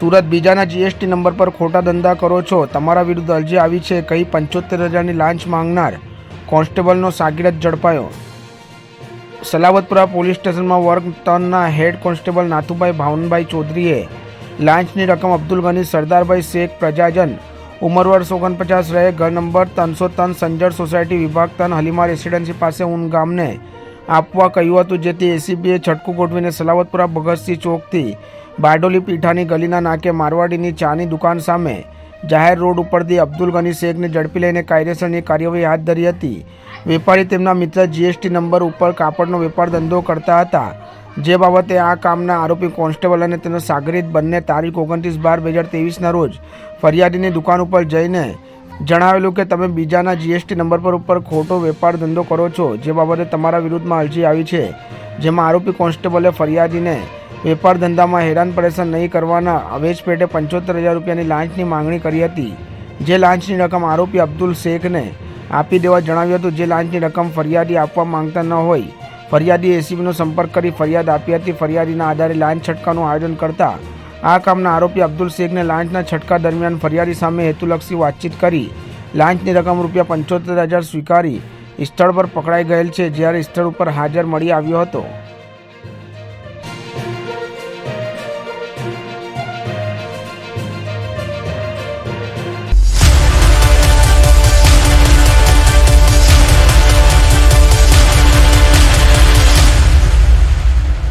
સુરત બીજાના GST number પર ખોટા ધંધા કરો છો. તમારા વિરુદ્ધ અરજી આવી છે, કહી પંચોતેર હજારની લાંચ માંગનાર કોન્સ્ટેબલનો સાગીરથ ઝડપાયો. સલાવતપુરા પોલીસ સ્ટેશનમાં વર્ગ ત્રણના હેડ કોન્સ્ટેબલ નાથુભાઈ ભાવનભાઈ ચૌધરીએ લાંચની રકમ અબ્દુલ ગની, સરદારભાઈ શેખ પ્રજાજન, ઉંમર વર્ષ ઓગણપચાસ રહે, ઘર નંબર ત્રણસો ત્રણ, સંજળ સોસાયટી વિભાગ ત્રણ, હલીમાર રેસિડેન્સી પાસે ઉન ગામને આપવા કહ્યું હતું, જેથી એસીબીએ છટકું ગોઠવીને સલાવતપુરા ભગતસિંહ ચોકથી બારડોલી પીઠાની ગલીના નાકે મારવાડીની ચાની દુકાન સામે જાહેર રોડ ઉપરથી અબ્દુલ ગની શેખને ઝડપી લઈને કાયદેસરની કાર્યવાહી હાથ ધરી હતી. વેપારી તેમના મિત્ર જીએસટી નંબર ઉપર કાપડનો વેપાર ધંધો કરતા હતા, જે બાબતે આ કામના આરોપી કોન્સ્ટેબલ અને તેનો સાગરીત બંને તારીખ ઓગણત્રીસ બાર બે હજાર તેવીસના રોજ ફરિયાદીની દુકાન ઉપર જઈને જણાવેલું કે તમે બીજાના જીએસટી નંબર પર ઉપર ખોટો વેપાર ધંધો કરો છો, જે બાબતે તમારા વિરુદ્ધમાં અરજી આવી છે. જેમાં આરોપી કોન્સ્ટેબલે ફરિયાદીને વેપાર ધંધામાં હેરાન પરેશાન નહીં કરવાના અવેજ પેટે પંચોતેર હજાર રૂપિયાની લાંચની માંગણી કરી હતી. જે લાંચની રકમ આરોપી અબ્દુલ શેખને આપી દેવા જણાવ્યું હતું, જે લાંચની રકમ ફરિયાદી આપવા માંગતા ન હોય. ફરિયાદી એસીબીનો સંપર્ક કરી ફરિયાદ આપી હતી. ફરિયાદીના આધારે લાંચ છટકાનું આયોજન કરતા આ કામના આરોપી અબ્દુલ શેખને લાંચના છટકા દરમિયાન ફરિયાદી સામે હેતુલક્ષી વાતચીત કરી. લાંચની રકમ રૂપિયા પંચોતેર હજાર સ્વીકારી સ્થળ પર પકડાઈ ગયેલ છે, જ્યારે સ્થળ ઉપર હાજર મળી આવ્યો હતો.